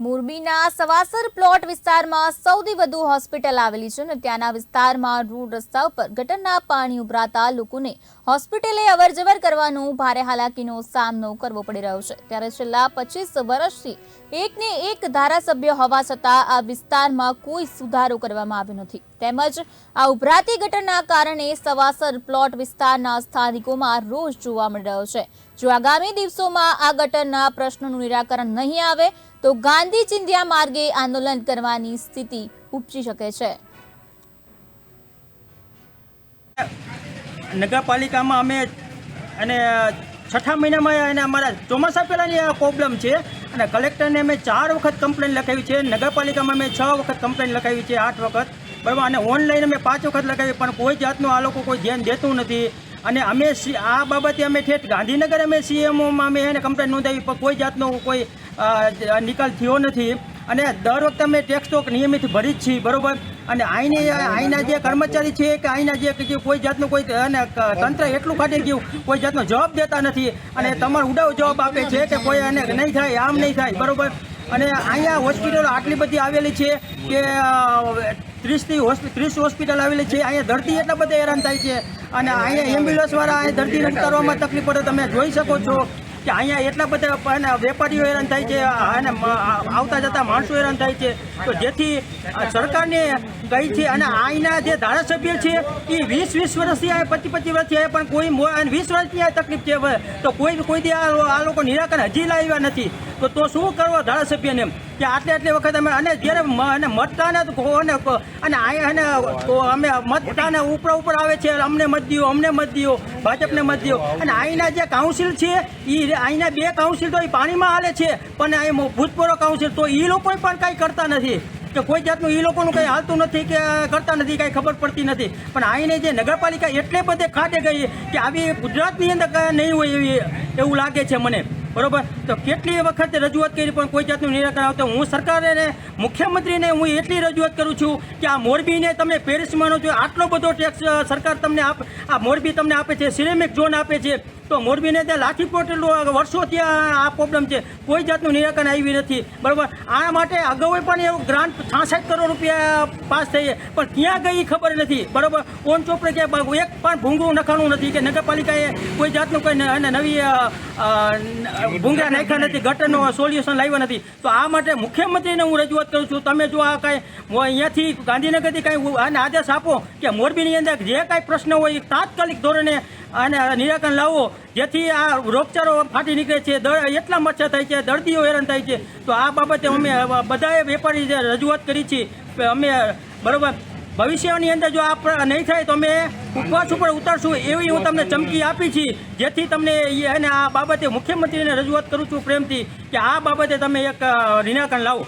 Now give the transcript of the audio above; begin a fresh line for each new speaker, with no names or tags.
મોરબીના સવાસર પ્લોટ વિસ્તારમાં સૌથી વધુ હોસ્પિટલ આવેલી છે અને ત્યાંના વિસ્તારમાં રોડ રસ્તા ઉપર ગટરના પાણી ઉભરાતા લોકોને હોસ્પિટલે અવરજવર કરવાનો ભારે હાલાકીનો સામનો કરવો પડી રહ્યો છે. ત્યારે છેલ્લા પચીસ વર્ષથી એકને એક ધારાસભ્ય હોવા છતાં આ વિસ્તારમાં કોઈ સુધારો કરવામાં આવ્યો નથી. તેમજ આ ઉભરાતી ગટરના કારણે સવાસર પ્લોટ વિસ્તારના સ્થાનિકોમાં રોષ જોવા મળી રહ્યો છે. જો આગામી દિવસોમાં આ ગટરના પ્રશ્નોનું નિરાકરણ નહીં આવે, તો ગાંધી ચિંધ્યા માર્ગે આંદોલન કરવાની સ્થિતિ ઉપજી શકે છે.
નગરપાલિકામાં અમે અને છઠ્ઠા મહિનામાં એને અમારા ચોમાસા પહેલાંની આ પ્રોબ્લેમ છે અને કલેક્ટરને અમે ચાર વખત કમ્પ્લેન લખાવી છે, નગરપાલિકામાં અમે છ વખત કમ્પ્લેન લખાવી છે, આઠ વખત. બરાબર? અને ઓનલાઈન અમે પાંચ વખત લખાવી પણ કોઈ જાતનું આ લોકો કોઈ ધ્યાન દેતું નથી. અને અમે આ બાબતે અમે ઠેઠ ગાંધીનગર અમે સીએમઓમાં અમે એને કમ્પ્લેન નોંધાવી પણ કોઈ જાતનો કોઈ નિકાલ થયો નથી. અને દર વખતે અમે ટેક્સ તો નિયમિત ભરી જ છીએ બરોબર? અને અહીંની અહીંના જે કર્મચારી છે કે અહીંના જે કોઈ જાતનું કોઈ અને તંત્ર એટલું ફાટી ગયું કોઈ જાતનો જવાબ દેતા નથી. અને તમારો ઉડાવ જવાબ આપે છે કે કોઈ એને નહીં થાય આમ નહીં થાય બરોબર? અને અહીંયા હોસ્પિટલો આટલી બધી આવેલી છે કે ત્રીસથી ત્રીસ હોસ્પિટલ આવેલી છે. અહીંયા દર્દી એટલા બધા હેરાન થાય છે. અને અહીંયા એમ્બ્યુલન્સવાળા અહીંયા દર્દીને કરવામાં તકલીફ પડે. તમે જોઈ શકો છો કે અહીંયા એટલા બધા વેપારીઓ હેરાન થાય છે. અને આવતા જતા માણસો હેરાન થાય છે. તો જેથી સરકારને કહી છે અને અહીંના જે ધારાસભ્ય છે એ વીસ વીસ વર્ષથી આ પચીસ પચીસ વર્ષથી આ પણ કોઈ વીસ વર્ષની આ તકલીફ છે. તો કોઈ કોઈ આ લોકો નિરાકરણ હજી લાવ્યા નથી. તો શું કરવો ધારાસભ્યને કે આટલી આટલી વખત અમે અને જ્યારે અને મતદાન અને અને અને અમે મતદાન ઉપર ઉપર આવે છે, અમને મત દો અમને મત દો ભાજપને મત દો અને અહીંના જે કાઉન્સિલ છે એ અહીંના બે કાઉન્સિલ તો એ પાણીમાં હાલે છે, પણ અહીં ભૂતપૂર્વ કાઉન્સિલ, તો એ લોકો પણ કાંઈ કરતા નથી. કે કોઈ જાતનું એ લોકોનું કંઈ હાલતું નથી કે કરતા નથી, કાંઈ ખબર પડતી નથી. પણ અહીંની જે નગરપાલિકા એટલે બધે ખાટે ગઈ કે આવી ગુજરાતની અંદર નહીં હોય એવી એવું લાગે છે મને. બરોબર? તો કેટલી વખત રજૂઆત કરી પણ કોઈ જાતનું નિરાકરણ આવતું હું સરકારને મુખ્યમંત્રીને હું એટલી રજૂઆત કરું છું કે આ મોરબીને તમે પેરિસ માનો છો, આટલો બધો ટેક્સ સરકાર તમને આપ, આ મોરબી તમને આપે છે સિરેમિક ઝોન આપે છે. તો મોરબીને ત્યાં લાઠીપોટ વર્ષોથી આ આ પ્રોબ્લેમ છે. કોઈ જાતનું નિરાકરણ આવી નથી. બરાબર? આ માટે અગાઉ પણ એવું ગ્રાન્ટ છાસઠ કરોડ રૂપિયા પાસ થઈ પણ ક્યાં ગઈ ખબર નથી. બરાબર? ઓન ચોપડે કે એક પણ ભૂંગળું નખાણું નથી કે નગરપાલિકાએ કોઈ જાતનું કોઈ અને નવી ભૂંગળા નાખ્યા નથી ગટરનું સોલ્યુશન લાવ્યા નથી. તો આ માટે મુખ્યમંત્રીને હું રજૂઆત કરું છું. તમે જો આ કાંઈ અહીંયાથી ગાંધીનગરથી કાંઈ આદેશ આપો કે મોરબીની અંદર જે કાંઈ પ્રશ્ન હોય એ તાત્કાલિક ધોરણે અને નિરાકરણ લાવવો જેથી આ રોગચાળો ફાટી નીકળે છે. એટલા મચ્છર થાય છે, દર્દીઓ હેરાન થાય છે. તો આ બાબતે અમે બધાએ વેપારી રજૂઆત કરી છે અમે બરાબર. ભવિષ્યની અંદર જો આ નહીં થાય તો અમે ઉપવાસ ઉપર ઉતારશું એવી હું તમને ચમકી આપી છે. જેથી તમને એને આ બાબતે મુખ્યમંત્રીને રજૂઆત કરું છું પ્રેમથી, કે આ બાબતે તમે એક નિરાકરણ લાવો.